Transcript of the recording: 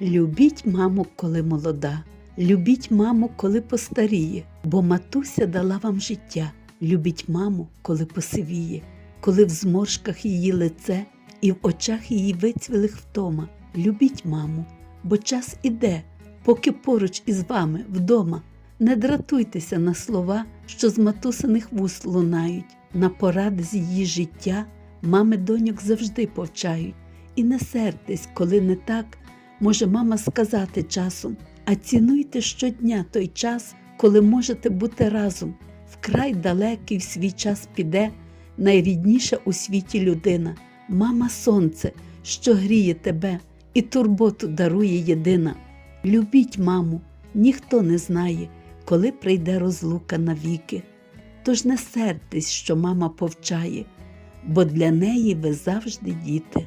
Любіть маму, коли молода, любіть маму, коли постаріє, бо матуся дала вам життя. Любіть маму, коли посивіє, коли в зморшках її лице і в очах її вицвілих втома. Любіть маму, бо час іде, поки поруч із вами вдома. Не дратуйтеся на слова, що з матусиних вуст лунають, на поради з її життя мами доньок завжди повчають. І не сертесь, коли не так може мама сказати часом, а цінуйте щодня той час, коли можете бути разом. Вкрай далекий в свій час піде найрідніша у світі людина, мама сонце, що гріє тебе і турботу дарує єдина. Любіть маму, ніхто не знає, коли прийде розлука навіки. Тож не сертесь, що мама повчає, бо для неї ви завжди діти.